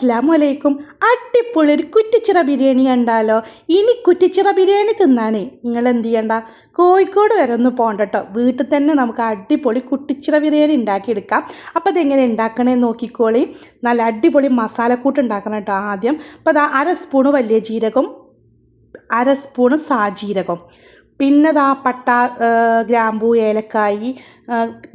അസ്സാം വലൈക്കും അടിപൊളി ഒരു കുറ്റിച്ചിറ ബിരിയാണി കണ്ടാലോ? ഇനി കുറ്റിച്ചിറ ബിരിയാണി തിന്നാനേ നിങ്ങൾ എന്ത് ചെയ്യണ്ട കോഴിക്കോട് വരെ ഒന്ന് പോകണ്ട കേട്ടോ വീട്ടിൽ തന്നെ നമുക്ക് അടിപൊളി കുറ്റിച്ചിറ ബിരിയാണി ഉണ്ടാക്കിയെടുക്കാം. അപ്പോൾ അതെങ്ങനെ ഉണ്ടാക്കണേ നോക്കിക്കോളി. നല്ല അടിപൊളി മസാലക്കൂട്ട് ഉണ്ടാക്കണം കേട്ടോ ആദ്യം. അപ്പോൾ അത് അര സ്പൂണ് വലിയ ജീരകം അര സ്പൂണ് സാജീരകം പിന്നെ ദാ പട്ട ഗ്രാമ്പു ഏലക്കായി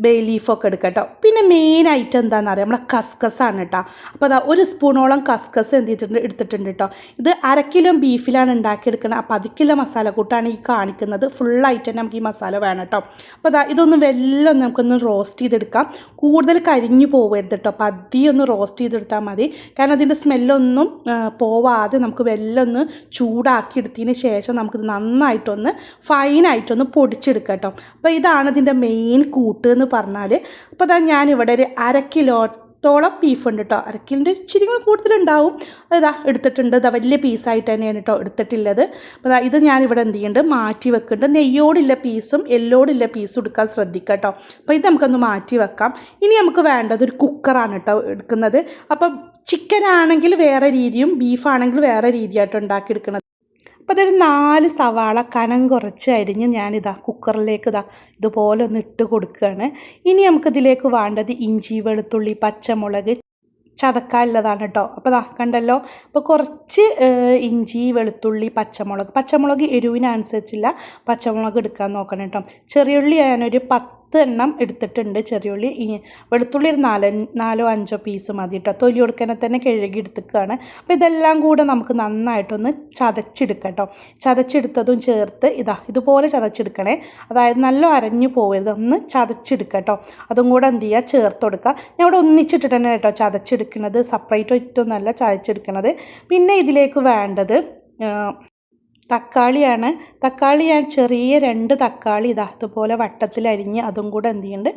ബേ ലീഫൊക്കെ എടുക്കുക കേട്ടോ പിന്നെ മെയിൻ ഐറ്റം എന്താണെന്ന് അറിയാം നമ്മളെ കസ്കസാണ് കേട്ടോ അപ്പോൾ അതാ ഒരു സ്പൂണോളം കസ്കസ് എന്ത് ചെയ്തിട്ടുണ്ട് എടുത്തിട്ടുണ്ട് കേട്ടോ ഇത് അര കിലോ ബീഫിലാണ് ഉണ്ടാക്കിയെടുക്കുന്നത് അപ്പോൾ അത് കിലോ മസാല കൂട്ടാണ് ഈ കാണിക്കുന്നത്. ഫുള്ളായിട്ട് തന്നെ നമുക്ക് ഈ മസാല വേണം കേട്ടോ അപ്പോൾ അതാ ഇതൊന്ന് വെല്ലം നമുക്കൊന്ന് റോസ്റ്റ് ചെയ്തെടുക്കാം. കൂടുതൽ കരിഞ്ഞു പോകരുത് കേട്ടോ അപ്പോൾ അധികം ഒന്ന് റോസ്റ്റ് ചെയ്തെടുത്താൽ മതി. കാരണം അതിന്റെ സ്മെല്ലൊന്നും പോവാതെ നമുക്ക് വെല്ലൊന്ന് ചൂടാക്കി എടുത്തതിന് ശേഷം നമുക്കിത് നന്നായിട്ടൊന്ന് ഫൈനായിട്ടൊന്ന് പൊടിച്ചെടുക്കുക കേട്ടോ അപ്പോൾ ഇതാണ് ഇതിന്റെ മെയിൻ കൂട്ട് എന്ന് പറഞ്ഞാൽ അപ്പോൾ അതാ ഞാനിവിടെ ഒരു അര കിലോത്തോളം ബീഫ് ഉണ്ട് കേട്ടോ അര കിലോന്റെ ഇച്ചിരി കൂടി കൂടുതലുണ്ടാവും ഇതാ എടുത്തിട്ടുണ്ട്. ഇതാ വലിയ പീസായിട്ട് തന്നെയാണ് കേട്ടോ എടുത്തിട്ടുള്ളത്. അപ്പോൾ ഇത് ഞാനിവിടെ എന്ത് ചെയ്യുന്നുണ്ട് മാറ്റി വെക്കുന്നുണ്ട്. നെയ്യോടില്ല പീസും എല്ലോടില്ല പീസും എടുക്കാൻ ശ്രദ്ധിക്കുക കേട്ടോ അപ്പോൾ ഇത് നമുക്കൊന്ന് മാറ്റി വെക്കാം. ഇനി നമുക്ക് വേണ്ടത് ഒരു കുക്കറാണ് കേട്ടോ എടുക്കുന്നത്. അപ്പം ചിക്കൻ ആണെങ്കിൽ വേറെ രീതിയും ബീഫാണെങ്കിൽ വേറെ രീതിയായിട്ട് ഉണ്ടാക്കിയെടുക്കുന്നത് അപ്പോൾ അതൊരു നാല് സവാള കനം കുറച്ച് അരിഞ്ഞ് ഞാനിതാ കുക്കറിലേക്ക് ഇതാ ഇതുപോലെ ഒന്ന് ഇട്ട് കൊടുക്കുകയാണ്. ഇനി നമുക്കിതിലേക്ക് വേണ്ടത് ഇഞ്ചി വെളുത്തുള്ളി പച്ചമുളക് ചതക്കാനുള്ളതാണ് കേട്ടോ. അപ്പോൾ ദാ കണ്ടല്ലോ. അപ്പോൾ കുറച്ച് ഇഞ്ചി വെളുത്തുള്ളി പച്ചമുളക്. പച്ചമുളക് എരിവിനനുസരിച്ചില്ല. പച്ചമുളക് എടുക്കാൻ നോക്കണം കേട്ടോ. ചെറിയുള്ളി ഞാനൊരു പത്ത് എണ്ണം എടുത്തിട്ടുണ്ട് ചെറിയുള്ളി വെളുത്തുള്ളി ഒരു നാല് നാലോ അഞ്ചോ പീസ് മതി കേട്ടോ തൊലി കൊടുക്കാനെ തന്നെ കഴുകി എടുത്തിക്കുകയാണ് അപ്പോൾ ഇതെല്ലാം കൂടെ നമുക്ക് നന്നായിട്ടൊന്ന് ചതച്ചെടുക്കാം കേട്ടോ ചതച്ചെടുത്തതും ചേർത്ത് ഇതാ ഇതുപോലെ ചതച്ചെടുക്കണേ. അതായത് നല്ല അരഞ്ഞു പോകരുത് ഒന്ന് ചതച്ചെടുക്കുക കേട്ടോ അതും കൂടെ എന്ത് ചെയ്യുക? ചേർത്ത് കൊടുക്കുക. ഞാൻ ഇവിടെ ഒന്നിച്ചിട്ടിട്ട് തന്നെ കേട്ടോ ചതച്ചെടുക്കുന്നത് സെപ്പറേറ്റ് ഒറ്റൊന്നല്ല ചതച്ചെടുക്കണത്. പിന്നെ ഇതിലേക്ക് വേണ്ടത് തക്കാളിയാണ്. തക്കാളി ഞാൻ ചെറിയ രണ്ട് തക്കാളി ഇതാ ഇതുപോലെ വട്ടത്തിലരിഞ്ഞ് അതും കൂടെ എന്ത് ചെയ്യുന്നുണ്ട്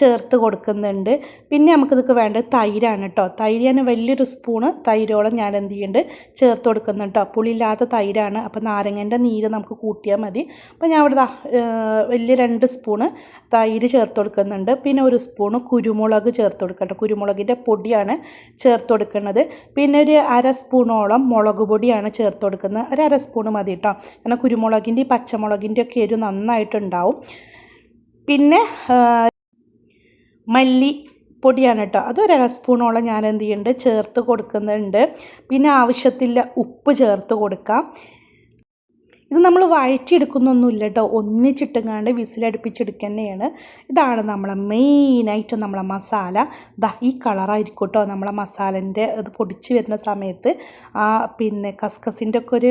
ചേർത്ത് കൊടുക്കുന്നുണ്ട്. പിന്നെ നമുക്കിതൊക്കെ വേണ്ടത് തൈരാണ് കേട്ടോ തൈര് ഞാൻ വലിയൊരു സ്പൂണ് തൈരോളം ഞാൻ എന്ത് ചെയ്യുന്നുണ്ട് ചേർത്ത് കൊടുക്കുന്നുണ്ട് കേട്ടോ പുളിയില്ലാത്ത തൈരാണ്. അപ്പോൾ നാരങ്ങേന്റെ നീര് നമുക്ക് കൂട്ടിയാൽ മതി. അപ്പോൾ ഞാൻ ഇവിടെ വലിയ രണ്ട് സ്പൂണ് തൈര് ചേർത്ത് കൊടുക്കുന്നുണ്ട്. പിന്നെ ഒരു സ്പൂണ് കുരുമുളക് ചേർത്ത് കൊടുക്കട്ടെ കുരുമുളകിന്റെ പൊടിയാണ് ചേർത്ത് കൊടുക്കുന്നത് പിന്നെ ഒരു അര സ്പൂണോളം മുളക് പൊടിയാണ് ചേർത്ത് കൊടുക്കുന്നത്. ഒരു അര സ്പൂണ് മതി കേട്ടോ. കാരണം കുരുമുളകിന്റെയും പച്ചമുളകിന്റെയും പച്ചമുളകിന്റെ ഒക്കെ എരിവ് നന്നായിട്ടുണ്ടാവും. പിന്നെ മല്ലി പൊടിയാണ് കേട്ടോ. അതൊരു അര സ്പൂണോളം ഞാൻ എന്ത് ചെയ്യുന്നുണ്ട് ചേർത്ത് കൊടുക്കുന്നുണ്ട്. പിന്നെ ആവശ്യത്തില്ല ഉപ്പ് ചേർത്ത് കൊടുക്കാം. ഇത് നമ്മൾ വഴറ്റിയെടുക്കുന്നൊന്നുമില്ല കേട്ടോ ഒന്നിച്ചിട്ടുങ്ങാണ്ട് വിസിലടുപ്പിച്ചെടുക്കുക തന്നെയാണ് ഇതാണ് നമ്മളെ മെയിനായിട്ട് നമ്മളെ മസാല. ദാ ഈ കളറായിരിക്കും കേട്ടോ നമ്മളെ മസാലന്റെ ഇത് പൊടിച്ച് വരുന്ന സമയത്ത്. ആ പിന്നെ കസ്കസിന്റെ ഒക്കെ ഒരു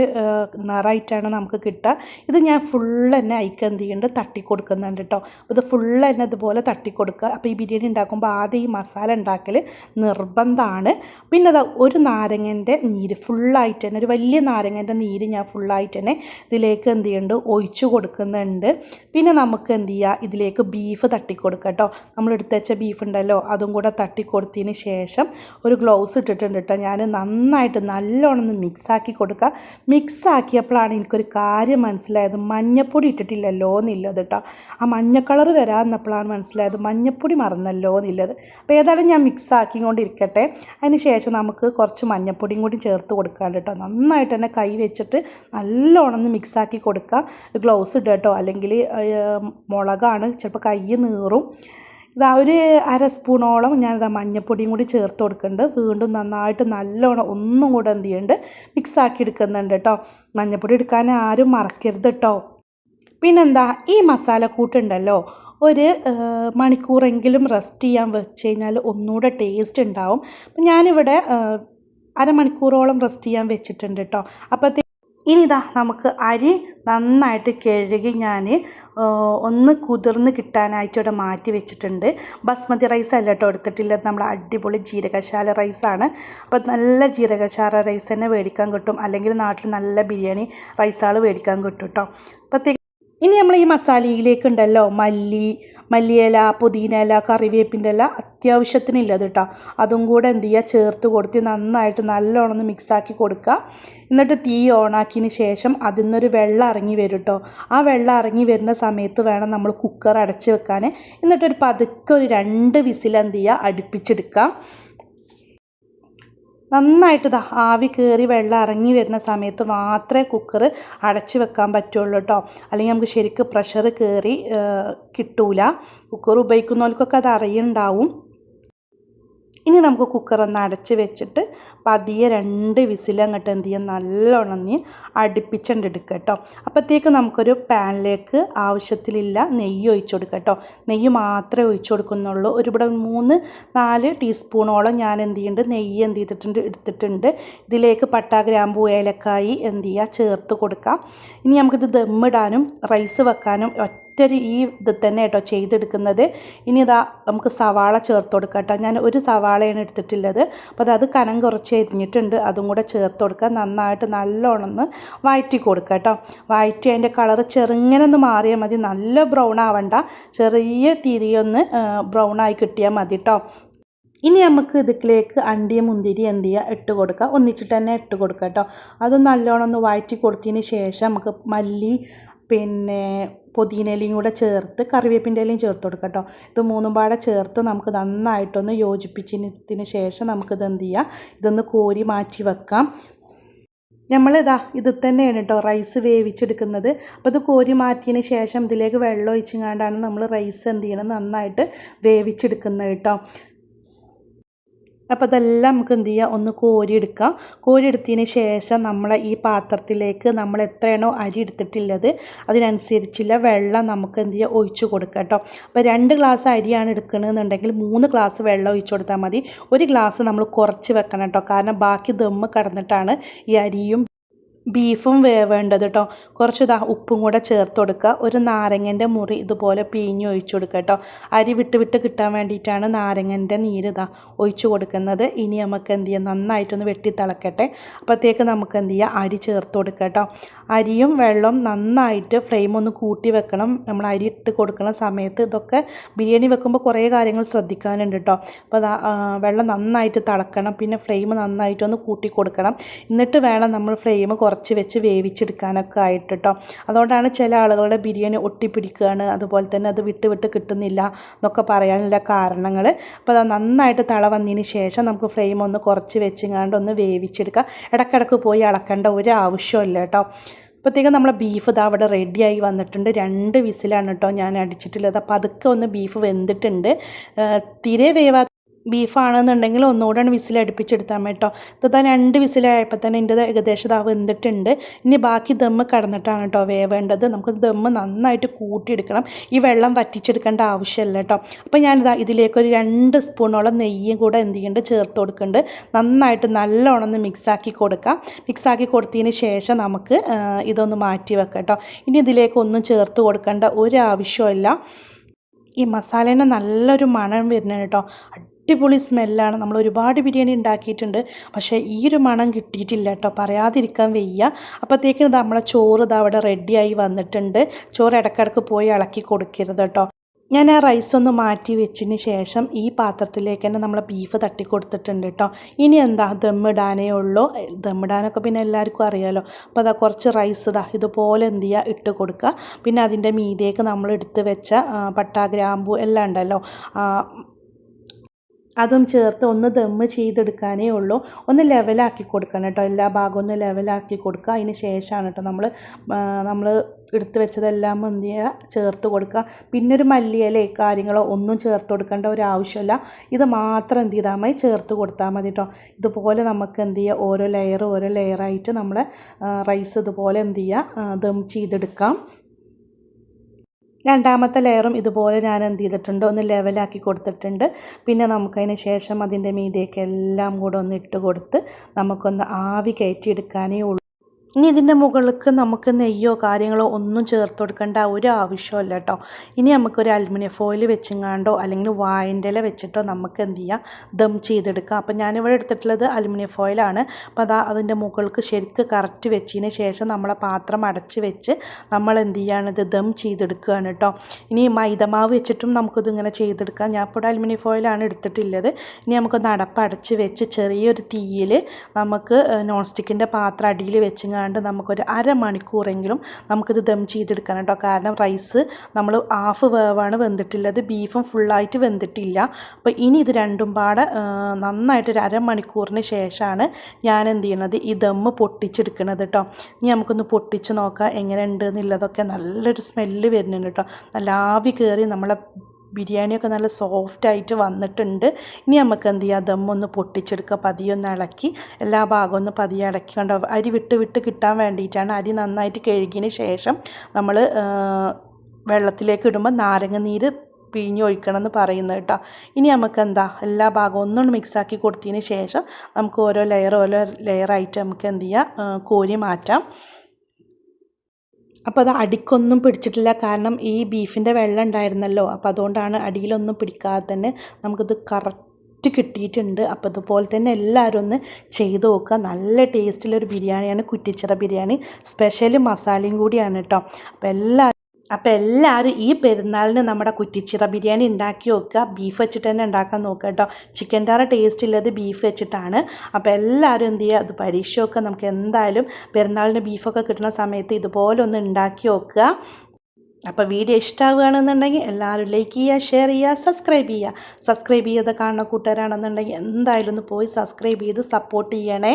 നിറമായിട്ടാണ് നമുക്ക് കിട്ടുക. ഇത് ഞാൻ ഫുള്ള് തന്നെ അയക്ക് എന്ത് ചെയ്യുന്നുണ്ട് തട്ടി കൊടുക്കുന്നുണ്ട് കേട്ടോ ഇത് ഫുള്ള് തന്നെ ഇതുപോലെ തട്ടി കൊടുക്കുക അപ്പോൾ ഈ ബിരിയാണി ഉണ്ടാക്കുമ്പോൾ ആദ്യം ഈ മസാല ഉണ്ടാക്കൽ നിർബന്ധമാണ്. പിന്നെ ഒരു നാരങ്ങന്റെ നീര് ഫുള്ളായിട്ട് തന്നെ ഒരു വലിയ നാരങ്ങന്റെ നീര് ഞാൻ ഫുള്ളായിട്ട് തന്നെ ഇതിലേക്ക് എന്ത് ചെയ്യുന്നുണ്ട് ഒഴിച്ചു കൊടുക്കുന്നുണ്ട്. പിന്നെ നമുക്ക് എന്ത് ചെയ്യുക ഇതിലേക്ക് ബീഫ് തട്ടിക്കൊടുക്കുക കേട്ടോ നമ്മൾ എടുത്ത് വെച്ച ബീഫ് ഉണ്ടല്ലോ അതും കൂടെ തട്ടിക്കൊടുത്തതിന് ശേഷം ഒരു ഗ്ലൗസ് ഇട്ടിട്ടുണ്ട് കേട്ടോ ഞാൻ നന്നായിട്ട് നല്ലോണം മിക്സാക്കി കൊടുക്കുക മിക്സ് ആക്കിയപ്പോഴാണ് എനിക്കൊരു കാര്യം മനസ്സിലായത്. മഞ്ഞപ്പൊടി ഇട്ടിട്ടില്ലല്ലോ എന്നുള്ളത് കേട്ടോ ആ മഞ്ഞ കളർ വരാമെന്നപ്പോഴാണ് മനസ്സിലായത് മഞ്ഞപ്പൊടി മറന്നല്ലോ എന്നുള്ളത്. അപ്പോൾ ഏതായാലും ഞാൻ മിക്സ് ആക്കിക്കൊണ്ടിരിക്കട്ടെ. അതിന് ശേഷം നമുക്ക് കുറച്ച് മഞ്ഞപ്പൊടിയും കൂടി ചേർത്ത് കൊടുക്കാണ്ട് കേട്ടോ നന്നായിട്ട് തന്നെ കൈ വെച്ചിട്ട് നല്ലോണം ഒന്ന് മിക്സ് ആക്കി കൊടുക്കുക ഗ്ലൗസ് ഇടുക കേട്ടോ അല്ലെങ്കിൽ മുളകാണ് ചിലപ്പോൾ കൈ നീറും. ഇതാ ഒരു അര സ്പൂണോളം ഞാനിതാ മഞ്ഞപ്പൊടിയും കൂടി ചേർത്ത് കൊടുക്കുന്നുണ്ട്. വീണ്ടും നന്നായിട്ട് നല്ലോണം ഒന്നും കൂടെ എന്ത് ചെയ്യുന്നുണ്ട് മിക്സ് ആക്കി എടുക്കുന്നുണ്ട് കേട്ടോ മഞ്ഞപ്പൊടി എടുക്കാൻ ആരും മറക്കരുത് കേട്ടോ പിന്നെന്താ ഈ മസാല മസാലക്കൂട്ടുണ്ടല്ലോ ഒരു മണിക്കൂറെങ്കിലും റെസ്റ്റ് ചെയ്യാൻ വെച്ച് കഴിഞ്ഞാൽ ഒന്നുകൂടെ ടേസ്റ്റ് ഉണ്ടാവും. അപ്പം ഞാനിവിടെ അരമണിക്കൂറോളം റെസ്റ്റ് ചെയ്യാൻ വെച്ചിട്ടുണ്ട് കേട്ടോ അപ്പോഴത്തേ ഇനി ഇതാ നമുക്ക് അരി നന്നായിട്ട് കഴുകി ഞാൻ ഒന്ന് കുതിർന്ന് കിട്ടാനായിട്ട് ഇവിടെ മാറ്റി വെച്ചിട്ടുണ്ട്. ബസ്മതി റൈസ് അല്ല കേട്ടോ എടുത്തിട്ടില്ലത് നമ്മൾ അടിപൊളി ജീരകശാല റൈസാണ് അപ്പോൾ നല്ല ജീരകശാല റൈസ് തന്നെ മേടിക്കാൻ കിട്ടും. അല്ലെങ്കിൽ നാട്ടിൽ നല്ല ബിരിയാണി റൈസുകൾ മേടിക്കാൻ കിട്ടും കേട്ടോ. അപ്പോൾ ഇനി നമ്മൾ ഈ മസാലയിലേക്ക് ഉണ്ടല്ലോ മല്ലി മല്ലിയില പുതിന ഇല കറിവേപ്പിന്റെ ഇല അത്യാവശ്യത്തിനില്ലത് കേട്ടോ അതും കൂടെ എന്ത് ചെയ്യുക ചേർത്ത് കൊടുത്ത് നന്നായിട്ട് നല്ലോണം ഒന്ന് മിക്സാക്കി കൊടുക്കുക. എന്നിട്ട് തീ ഓണാക്കിയതിന് ശേഷം അതിൽ നിന്നൊരു വെള്ളം ഇറങ്ങി വരും കേട്ടോ ആ വെള്ളം ഇറങ്ങി വരുന്ന സമയത്ത് വേണം നമ്മൾ കുക്കർ അടച്ച് വെക്കാൻ. എന്നിട്ടൊരു പതുക്കെ ഒരു രണ്ട് വിസിൽ എന്ത് ചെയ്യുക അടുപ്പിച്ചെടുക്കുക. നന്നായിട്ട് ഇതാ ആവി കയറി വെള്ളം ഇറങ്ങി വരുന്ന സമയത്ത് മാത്രമേ കുക്കർ അടച്ച് വെക്കാൻ പറ്റുള്ളൂ കേട്ടോ അല്ലെങ്കിൽ നമുക്ക് ശരിക്കും പ്രഷർ കയറി കിട്ടൂല. കുക്കർ ഉപയോഗിക്കുന്നവർക്കൊക്കെ അത് അറിയുണ്ടാവും. ഇനി നമുക്ക് കുക്കർ ഒന്ന് അടച്ച് വെച്ചിട്ട് പതിയെ രണ്ട് വിസിലങ്ങോട്ട് എന്ത് ചെയ്യാം? നല്ലോണം നീ അടുപ്പിച്ചുകൊണ്ട് എടുക്കുക കേട്ടോ. അപ്പോഴത്തേക്ക് നമുക്കൊരു പാനിലേക്ക് ആവശ്യത്തിലില്ല നെയ്യ് ഒഴിച്ചു കൊടുക്കുക കേട്ടോ. നെയ്യ് മാത്രമേ ഒഴിച്ചു കൊടുക്കുന്നുള്ളൂ. ഒരുപാട് മൂന്ന് നാല് ടീസ്പൂണോളം ഞാൻ എന്ത് ചെയ്യുന്നുണ്ട് നെയ്യ് എന്ത് ചെയ്തിട്ടുണ്ട്? എടുത്തിട്ടുണ്ട്. ഇതിലേക്ക് പട്ട ഗ്രാമ്പു ഏലക്കായി എന്ത് ചെയ്യുക? ചേർത്ത് കൊടുക്കാം. ഇനി നമുക്കിത് ദമ്മിടാനും റൈസ് വെക്കാനും ഒറ്റൊരു ഈ ഇത് തന്നെ കേട്ടോ ചെയ്തെടുക്കുന്നത്. ഇനി ഇതാ നമുക്ക് സവാള ചേർത്ത് കൊടുക്കാം കേട്ടോ. ഞാൻ ഒരു സവാളയാണ് എടുത്തിട്ടുള്ളത്. അപ്പോൾ അത് കനം കുറച്ച് എരിഞ്ഞിട്ടുണ്ട്. അതും കൂടെ ചേർത്ത് കൊടുക്കുക നന്നായിട്ട് നല്ലോണം ഒന്ന് വഴറ്റി കൊടുക്കുക കേട്ടോ. വഴറ്റി അതിന്റെ കളർ ചെറുങ്ങനെ ഒന്ന് മാറിയാൽ മതി. നല്ല ബ്രൗൺ ആവണ്ട. ചെറിയ തിരിയൊന്ന് ബ്രൗൺ ആയി കിട്ടിയാൽ മതി കേട്ടോ. ഇനി നമുക്ക് ഇതിലേക്ക് അണ്ടിയ മുന്തിരി എന്ത് ചെയ്യുക? ഇട്ട് കൊടുക്കുക ഒന്നിച്ചിട്ട് തന്നെ ഇട്ട് കൊടുക്കുക കേട്ടോ. അതും നല്ലോണം ഒന്ന് വഴറ്റി കൊടുത്തതിന് ശേഷം നമുക്ക് മല്ലി പിന്നെ പുതിനയിലയും കൂടെ ചേർത്ത് കറിവേപ്പിന്റെ ഇലയും ചേർത്ത് കൊടുക്കുക കേട്ടോ. ഇത് മൂന്നും പാടെ ചേർത്ത് നമുക്ക് നന്നായിട്ടൊന്ന് യോജിപ്പിച്ചതിന് ശേഷം നമുക്കിത് എന്ത് ചെയ്യാം? ഇതൊന്ന് കോരി മാറ്റി വെക്കാം. നമ്മളിതാ ഇത് തന്നെയാണ് കേട്ടോ റൈസ് വേവിച്ചെടുക്കുന്നത്. അപ്പോൾ ഇത് കോരി മാറ്റിയതിന് ശേഷം ഇതിലേക്ക് വെള്ളം ഒഴിച്ചങ്ങാണ്ടാണ് നമ്മൾ റൈസ് എന്ത് ചെയ്യണം നന്നായിട്ട് വേവിച്ചെടുക്കുന്നത് കേട്ടോ. അപ്പോൾ അതെല്ലാം നമുക്ക് എന്ത് ചെയ്യുക ഒന്ന് കോരിയെടുക്കാം. കോരിയെടുത്തതിന് ശേഷം നമ്മളെ ഈ പാത്രത്തിലേക്ക് നമ്മൾ എത്രയാണോ അരി എടുത്തിട്ടുള്ളത് അതിനനുസരിച്ചുള്ള വെള്ളം നമുക്ക് എന്ത് ചെയ്യുക ഒഴിച്ച് കൊടുക്കുക കേട്ടോ. അപ്പോൾ രണ്ട് ഗ്ലാസ് അരിയാണ് എടുക്കണമെന്നുണ്ടെങ്കിൽ മൂന്ന് ഗ്ലാസ് വെള്ളം ഒഴിച്ചു കൊടുത്താൽ മതി. ഒരു ഗ്ലാസ് നമ്മൾ കുറച്ച് വെക്കണം കേട്ടോ. കാരണം ബാക്കി ദമ്മ് കടന്നിട്ടാണ് ഈ അരിയും ബീഫും വേവേണ്ടത് കേട്ടോ കുറച്ച് ഇതാ ഉപ്പും കൂടെ ചേർത്ത് കൊടുക്കുക ഒരു നാരങ്ങന്റെ മുറി ഇതുപോലെ പിഴിഞ്ഞ് ഒഴിച്ചു കൊടുക്കുക കേട്ടോ അരി വിട്ട് വിട്ട് കിട്ടാൻ വേണ്ടിയിട്ടാണ് നാരങ്ങന്റെ നീര് ഇതാ ഒഴിച്ചു കൊടുക്കുന്നത്. ഇനി നമുക്ക് എന്ത് ചെയ്യാം? നന്നായിട്ടൊന്ന് വെട്ടി തിളക്കട്ടെ. അപ്പോഴത്തേക്ക് നമുക്ക് എന്ത് ചെയ്യാം? അരി ചേർത്ത് കൊടുക്കുക കേട്ടോ അരിയും വെള്ളവും നന്നായിട്ട് ഫ്ലെയിം ഒന്ന് കൂട്ടി വെക്കണം. നമ്മൾ അരി ഇട്ട് കൊടുക്കുന്ന സമയത്ത് ഇതൊക്കെ ബിരിയാണി വെക്കുമ്പോൾ കുറേ കാര്യങ്ങൾ ശ്രദ്ധിക്കാനുണ്ട് കേട്ടോ അപ്പോൾ വെള്ളം നന്നായിട്ട് തിളക്കണം. പിന്നെ ഫ്ലെയിം നന്നായിട്ടൊന്ന് കൂട്ടി കൊടുക്കണം. എന്നിട്ട് വേണം നമ്മൾ ഫ്ലെയിം കുറച്ച് വെച്ച് വേവിച്ചെടുക്കാനൊക്കെ ആയിട്ട് കേട്ടോ അതുകൊണ്ടാണ് ചില ആളുകളുടെ ബിരിയാണി ഒട്ടിപ്പിടിക്കുകയാണ്. അതുപോലെ തന്നെ അത് വിട്ട് വിട്ട് കിട്ടുന്നില്ല എന്നൊക്കെ പറയാനുള്ള കാരണങ്ങൾ. അപ്പോൾ അത് നന്നായിട്ട് തള വന്നതിന് ശേഷം നമുക്ക് ഫ്ലെയിം ഒന്ന് കുറച്ച് വെച്ചിങ്ങാണ്ട് ഒന്ന് വേവിച്ചെടുക്കാം. ഇടയ്ക്കിടയ്ക്ക് പോയി അളക്കേണ്ട ഒരു ആവശ്യമില്ല കേട്ടോ. അപ്പോഴത്തേക്കും നമ്മളെ ബീഫ് ഇതാ അവിടെ റെഡിയായി വന്നിട്ടുണ്ട്. രണ്ട് വിസിലാണ് കേട്ടോ ഞാൻ അടിച്ചിട്ടുള്ളത്. അപ്പോൾ അതൊക്കെ ഒന്ന് ബീഫ് വെന്തിട്ടുണ്ട്. തീരെ വേവാ ബീഫാണെന്നുണ്ടെങ്കിൽ ഒന്നുകൂടെ വിസിൽ അടുപ്പിച്ചെടുത്താൽ മതി കേട്ടോ. ഇതാ രണ്ട് വിസിലായപ്പോൾ തന്നെ എന്റെ ഏകദേശം ഇതാ വെന്തിട്ടുണ്ട്. ഇനി ബാക്കി ദമ്മ് കടന്നിട്ടാണ് കേട്ടോ വേവേണ്ടത്. നമുക്ക് ദമ്മ് നന്നായിട്ട് കൂട്ടിയെടുക്കണം. ഈ വെള്ളം വറ്റിച്ചെടുക്കേണ്ട ആവശ്യമില്ല കേട്ടോ. അപ്പോൾ ഞാനിതാ ഇതിലേക്ക് ഒരു രണ്ട് സ്പൂണോളം നെയ്യും കൂടെ എന്ത് ചെയ്യേണ്ട ചേർത്ത് കൊടുക്കുന്നുണ്ട് നന്നായിട്ട് നല്ലോണം ഒന്ന് മിക്സാക്കി കൊടുക്കാം. മിക്സാക്കി കൊടുത്തതിന് ശേഷം നമുക്ക് ഇതൊന്ന് മാറ്റി വെക്കാം കേട്ടോ. ഇനി ഇതിലേക്ക് ഒന്നും ചേർത്ത് കൊടുക്കേണ്ട ഒരു ആവശ്യമില്ല ഈ മസാലേന്റെ നല്ലൊരു മണം വരുന്നത് കേട്ടോ. അടിപൊളി സ്മെല്ലാണ്. നമ്മൾ ഒരുപാട് ബിരിയാണി ഉണ്ടാക്കിയിട്ടുണ്ട്. പക്ഷേ ഈ ഒരു മണം കിട്ടിയിട്ടില്ല കേട്ടോ. പറയാതിരിക്കാൻ വയ്യ. അപ്പോഴത്തേക്കും നമ്മളെ ചോറ് ഇത് അവിടെ റെഡിയായി വന്നിട്ടുണ്ട്. ചോറ് ഇടയ്ക്കിടയ്ക്ക് പോയി ഇളക്കി കൊടുക്കരുത് കേട്ടോ. ഞാൻ ആ റൈസ് ഒന്ന് മാറ്റി വെച്ചതിന് ശേഷം ഈ പാത്രത്തിലേക്ക് തന്നെ നമ്മൾ ബീഫ് തട്ടി കൊടുത്തിട്ടുണ്ട് കേട്ടോ. ഇനി എന്താ? ദമ്മിടാനേ ഉള്ളൂ. ദമ്മിടാനൊക്കെ പിന്നെ എല്ലാവർക്കും അറിയാമല്ലോ അപ്പോൾ അതാ കുറച്ച് റൈസ് ഇതാ ഇതുപോലെ എന്ത് ചെയ്യുക? ഇട്ട് കൊടുക്കുക. പിന്നെ അതിന്റെ മീതിയേക്ക് നമ്മൾ എടുത്ത് വെച്ച പട്ട ഗ്രാമ്പു എല്ലാം ഉണ്ടല്ലോ. അതും ചേർത്ത് ഒന്ന് ദമ്മ് ചെയ്തെടുക്കാനേ ഉള്ളൂ. ഒന്ന് ലെവലാക്കി കൊടുക്കണം കേട്ടോ. എല്ലാ ഭാഗവും ഒന്ന് ലെവലാക്കി കൊടുക്കുക. അതിന് ശേഷമാണ് കേട്ടോ നമ്മൾ നമ്മൾ എടുത്ത് വെച്ചതെല്ലാം മന്തിയ ചേർത്ത് കൊടുക്കുക. പിന്നെ ഒരു മല്ലിയിലേ കാര്യങ്ങളോ ഒന്നും ചേർത്ത് കൊടുക്കേണ്ട ഒരു ആവശ്യമില്ല. ഇത് മാത്രം എന്ത് ചെയ്താൽ മതി. ചേർത്ത് കൊടുത്താൽ മതി കേട്ടോ. ഇതുപോലെ നമുക്ക് എന്ത് ചെയ്യുക? ഓരോ ലെയർ ഓരോ ലെയറായിട്ട് നമ്മൾ റൈസ് ഇതുപോലെ എന്ത് ചെയ്യുക? ദം ചെയ്തെടുക്കാം. രണ്ടാമത്തെ ലെയറും ഇതുപോലെ ഞാൻ എന്ത് ചെയ്തിട്ടുണ്ട് ഒന്ന് ലെവലാക്കി കൊടുത്തിട്ടുണ്ട്. പിന്നെ നമുക്കതിന് ശേഷം അതിന്റെ മീതിയൊക്കെ എല്ലാം കൂടെ ഒന്ന് ഇട്ട് കൊടുത്ത് നമുക്കൊന്ന് ആവി കയറ്റിയെടുക്കാനേ ഉള്ളൂ. ഇനി ഇതിന്റെ മുകളിലേക്ക് നമുക്ക് നെയ്യോ കാര്യങ്ങളോ ഒന്നും ചേർത്ത് കൊടുക്കേണ്ട ഒരു ആവശ്യമില്ല കേട്ടോ. ഇനി നമുക്കൊരു അലുമിനിയം ഫോയിൽ വെച്ചെങ്ങാണ്ടോ അല്ലെങ്കിൽ വായന്റെ ഇല വെച്ചിട്ടോ നമുക്ക് എന്ത് ചെയ്യാം? ദം ചെയ്തെടുക്കാം. അപ്പം ഞാനിവിടെ എടുത്തിട്ടുള്ളത് അലുമിനിയം ഫോയിലാണ് അപ്പോൾ അതാ അതിന്റെ മുകൾക്ക് ശരിക്ക് കറക്റ്റ് വെച്ചതിന് ശേഷം നമ്മളെ പാത്രം അടച്ച് വെച്ച് നമ്മൾ എന്ത് ചെയ്യാണ് ഇത് ദം ചെയ്തെടുക്കുകയാണ് കേട്ടോ. ഇനി മൈദമാവ് വെച്ചിട്ടും നമുക്കിത് ഇങ്ങനെ ചെയ്തെടുക്കാം. ഞാൻ ഇപ്പോൾ അലുമിനിയം ഫോയിലാണ് എടുത്തിട്ടുള്ളത്. ഇനി നമുക്കൊന്ന് അടപ്പ് അടച്ച് വെച്ച് ചെറിയൊരു തീയിൽ നമുക്ക് നോൺ സ്റ്റിക്കിന്റെ പാത്രം അടിയിൽ വെച്ചെങ്ങാണ്ട് ഇട്ടുകാണ്ട് നമുക്കൊരു അരമണിക്കൂറെങ്കിലും നമുക്കിത് ദം ചെയ്തെടുക്കാൻ കേട്ടോ. കാരണം റൈസ് നമ്മൾ ഹാഫ് വേവാണ് വെന്തിട്ടുള്ളത് ബീഫും ഫുള്ളായിട്ട് വെന്തിട്ടില്ല. അപ്പോൾ ഇനി ഇത് രണ്ടും പാടെ നന്നായിട്ടൊരു അരമണിക്കൂറിന് ശേഷമാണ് ഞാൻ എന്ത് ചെയ്യണത് ഈ ദമ്മ് പൊട്ടിച്ചെടുക്കണത് കേട്ടോ. ഇനി നമുക്കൊന്ന് പൊട്ടിച്ച് നോക്കാം എങ്ങനെ ഉണ്ട് എന്നുള്ളതൊക്കെ നല്ലൊരു സ്മെല്ല് വരുന്നുണ്ട് കേട്ടോ. നല്ല ആവി കയറി നമ്മളെ ബിരിയാണിയൊക്കെ നല്ല സോഫ്റ്റ് ആയിട്ട് വന്നിട്ടുണ്ട്. ഇനി നമുക്ക് എന്ത് ചെയ്യാം? ദമ്മൊന്ന് പൊട്ടിച്ചെടുക്കുക. പതിയൊന്ന് ഇളക്കി. എല്ലാ ഭാഗവും ഒന്ന് പതിയെ ഇളക്കി കണ്ടോ അരി വിട്ട് വിട്ട് കിട്ടാൻ വേണ്ടിയിട്ടാണ് അരി നന്നായിട്ട് കഴുകിയതിന് ശേഷം നമ്മൾ വെള്ളത്തിലേക്ക് ഇടുമ്പോൾ നാരങ്ങ നീര് പിഴിഞ്ഞൊഴിക്കണം എന്ന് പറയുന്നത് കേട്ടോ. ഇനി നമുക്ക് എന്താ? എല്ലാ ഭാഗവും ഒന്നുകൊണ്ട് മിക്സാക്കി കൊടുത്തതിന് ശേഷം നമുക്ക് ഓരോ ലെയർ ഓരോ ലെയറായിട്ട് നമുക്ക് എന്ത് ചെയ്യാം? കോരി മാറ്റാം. അപ്പോൾ അത് അടിക്കൊന്നും പിടിച്ചിട്ടില്ല. കാരണം ഈ ബീഫിന്റെ വെള്ളം ഉണ്ടായിരുന്നല്ലോ. അപ്പോൾ അതുകൊണ്ടാണ് അടിയിലൊന്നും പിടിക്കാതെ തന്നെ നമുക്കിത് കറക്റ്റ് കിട്ടിയിട്ടുണ്ട്. അപ്പോൾ അതുപോലെ തന്നെ എല്ലാവരും ഒന്ന് ചെയ്ത് നോക്കുക. നല്ല ടേസ്റ്റിലൊരു ബിരിയാണിയാണ് കുറ്റിച്ചിറ ബിരിയാണി. സ്പെഷ്യൽ മസാലയും കൂടിയാണ് കേട്ടോ. അപ്പോൾ എല്ലാ അപ്പോൾ എല്ലാവരും ഈ പെരുന്നാളിന് നമ്മുടെ കുറ്റിച്ചിറ ബിരിയാണി ഉണ്ടാക്കി നോക്കുക. ബീഫ് വെച്ചിട്ട് തന്നെ ഉണ്ടാക്കാൻ നോക്കുക കേട്ടോ. ചിക്കൻ ടാറ ടേസ്റ്റ് ഉള്ളത് ബീഫ് വെച്ചിട്ടാണ്. അപ്പോൾ എല്ലാവരും എന്ത് ചെയ്യുക? അത് പരീക്ഷ നോക്കുക. നമുക്ക് എന്തായാലും പെരുന്നാളിന് ബീഫൊക്കെ കിട്ടുന്ന സമയത്ത് ഇതുപോലെ ഒന്ന് ഉണ്ടാക്കി നോക്കുക. അപ്പോൾ വീഡിയോ ഇഷ്ടമാവുകയാണെന്നുണ്ടെങ്കിൽ എല്ലാവരും ലൈക്ക് ചെയ്യുക ഷെയർ ചെയ്യുക സബ്സ്ക്രൈബ് ചെയ്യുക. സബ്സ്ക്രൈബ് ചെയ്ത് കാണുന്ന കൂട്ടുകാരാണെന്നുണ്ടെങ്കിൽ എന്തായാലും ഒന്ന് പോയി സബ്സ്ക്രൈബ് ചെയ്ത് സപ്പോർട്ട് ചെയ്യണേ.